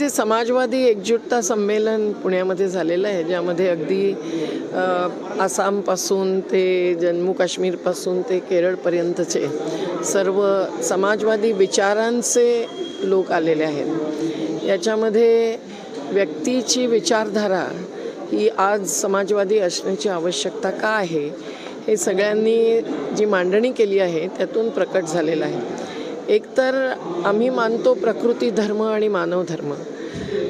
जे समाजवादी एकजुटता संमेलन पुण्यामध्ये झालेलं आहे ज्यामध्ये अगदी आसामपासून ते जम्मू काश्मीरपासून ते केरळपर्यंतचे सर्व समाजवादी विचारांचे लोक आलेले आहेत. याच्यामध्ये व्यक्तीची विचारधारा ही आज समाजवादी असण्याची आवश्यकता का आहे हे सगळ्यांनी जी मांडणी केली आहे त्यातून प्रकट झालेलं आहे. एकतर आम्ही मानतो प्रकृती धर्म आणि मानव धर्म.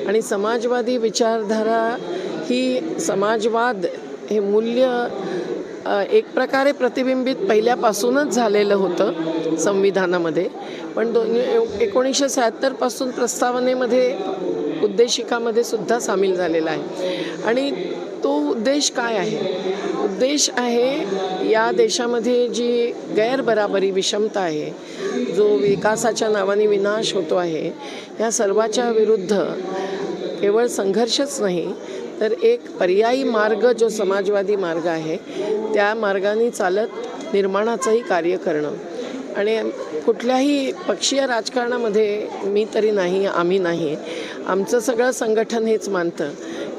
आणि समाजवादी विचारधारा ही समाजवाद हे मूल्य एक प्रकारे प्रतिबिंबित पहिल्यापासूनच झालेलं होतं संविधानामध्ये. पण दोन एकोणीसशे शहात्तरपासून प्रस्तावनेमध्ये उद्देशिकामध्ये सुद्धा सामील झालेला आहे. आणि तो उद्देश काय आहे? उद्देश आहे या देशामध्ये जी गैरबराबरी विषमता आहे जो विकासाच्या नावाने विनाश होतो आहे या सर्वाच्या विरुद्ध केवळ संघर्षच नाही तर एक पर्यायी मार्ग जो समाजवादी मार्ग आहे त्या मार्गाने चालत निर्माणाचंही कार्य करणं. आणि कुठल्याही पक्षीय राजकारणामध्ये मी तरी नाही आम्ही नाही. आमचं सगळं संघटन हेच मानतं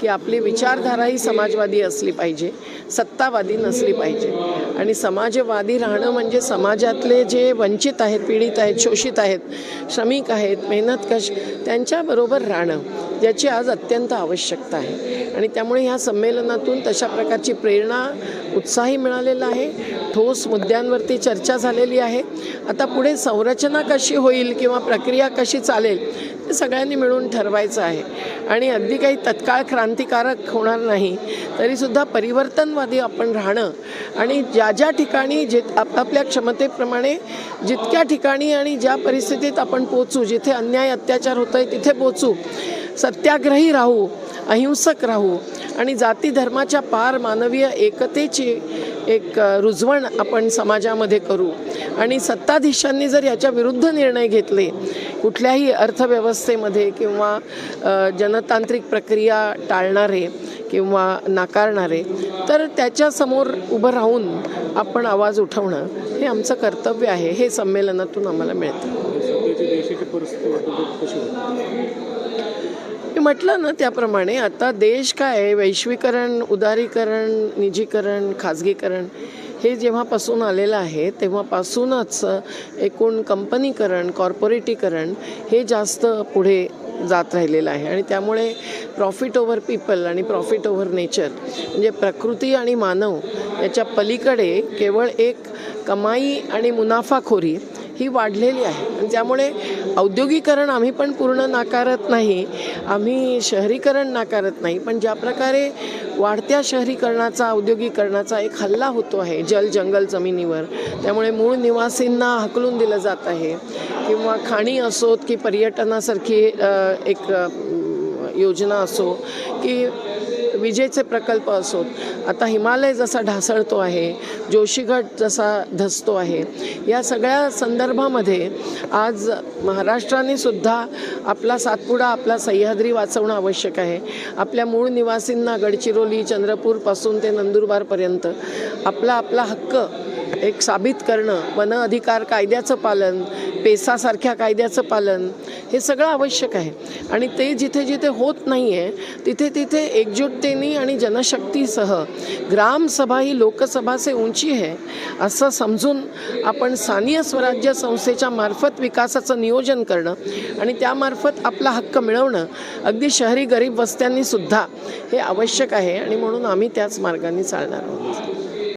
की आपली विचारधारा ही समाजवादी असली पाहिजे सत्तावादी नसली पाहिजे. आणि समाजवादी राहणं म्हणजे समाजातले जे वंचित आहेत पीडित आहेत शोषित आहेत श्रमिक आहेत मेहनतकश त्यांच्याबरोबर राहणं याची आज अत्यंत आवश्यकता आहे. आणि त्यामुळे ह्या संमेलनातून तशा प्रकारची प्रेरणा उत्साही मिळालेला आहे. ठोस मुद्द्यांवरती चर्चा झालेली आहे. आता पुढे संरचना कशी होईल किंवा प्रक्रिया कशी चालेल ते सगळ्यांनी मिळून ठरवायचं आहे. आणि अगदी काही तत्काळ क्रांतिकारक होणार नाही तरीसुद्धा परिवर्तनवादी आपण राहणं आणि ज्या ज्या ठिकाणी जे आपापल्या क्षमतेप्रमाणे जितक्या ठिकाणी आणि ज्या परिस्थितीत आपण पोचू जिथे अन्याय अत्याचार होतो आहे तिथे पोचू सत्याग्रही राहू अहिंसक राहू आणि जाती धर्माच्या पार मानवीय एकतेची एक रुजवण आपण समाजामध्ये करू. आणि सत्ताधीशांनी जर याच्या विरुद्ध निर्णय घेतले कुठल्याही अर्थव्यवस्थेमध्ये किंवा जनतांत्रिक प्रक्रिया टाळणारे किंवा नाकारणारे तर त्याच्यासमोर उभं राहून आपण आवाज उठवणं हे आमचं कर्तव्य आहे. हे संमेलनातून आम्हाला मिळतं. मी म्हटलं ना त्याप्रमाणे आता देश काय आहे? वैश्वीकरण उदारीकरण निजीकरण खाजगीकरण हे जेव्हापासून आलेलं आहे तेव्हापासूनच एकूण कंपनीकरण कॉर्पोरेटीकरण हे जास्त पुढे जात राहिलेलं आहे. आणि त्यामुळे प्रॉफिट ओव्हर पीपल आणि प्रॉफिट ओव्हर नेचर म्हणजे प्रकृती आणि मानव याच्या पलीकडे केवळ एक कमाई आणि मुनाफाखोरी ही वाढलेली आहे. आणि त्यामुळे औद्योगिकरण आम्ही पण पूर्ण नाकारत नाही. आम्ही शहरीकरण नाकारत नाही. पण ज्या प्रकारे वाढत्या शहरीकरणाचा औद्योगिकरणाचा एक हल्ला होतो आहे जल जंगल जमिनीवर त्यामुळे मूळ निवासींना हकलून दिलं जात आहे. किंवा खाणी असोत की पर्यटनासारखी एक योजना असो की विजेचे प्रकल्प असोत. आता हिमालय जसा ढासळतो आहे जोशीगड जसा धसतो आहे या सगळ्या संदर्भामध्ये आज महाराष्ट्राने सुद्धा आपला सातपुडा आपला सह्याद्री वाचवणं आवश्यक आहे. आपल्या मूळ निवासींना गडचिरोली चंद्रपूरपासून ते नंदुरबारपर्यंत आपला आपला हक्क एक साबित करणं वन अधिकार कायद्याचं पालन पेसासारख्या कायद्याचं पालन हे सगळं आवश्यक आहे. आणि ते जिथे जिथे होत नाही आहे तिथे तिथे एकजुटतेने आणि जनशक्तीसह ग्रामसभा ही लोकसभाचे उंची आहे असं समजून आपण स्थानीय स्वराज्य संस्थेच्या मार्फत विकासाचं नियोजन करणं आणि त्यामार्फत आपला हक्क मिळवणं अगदी शहरी गरीब वस्त्यांनीसुद्धा हे आवश्यक आहे. आणि म्हणून आम्ही त्याच मार्गाने चालणार आहोत.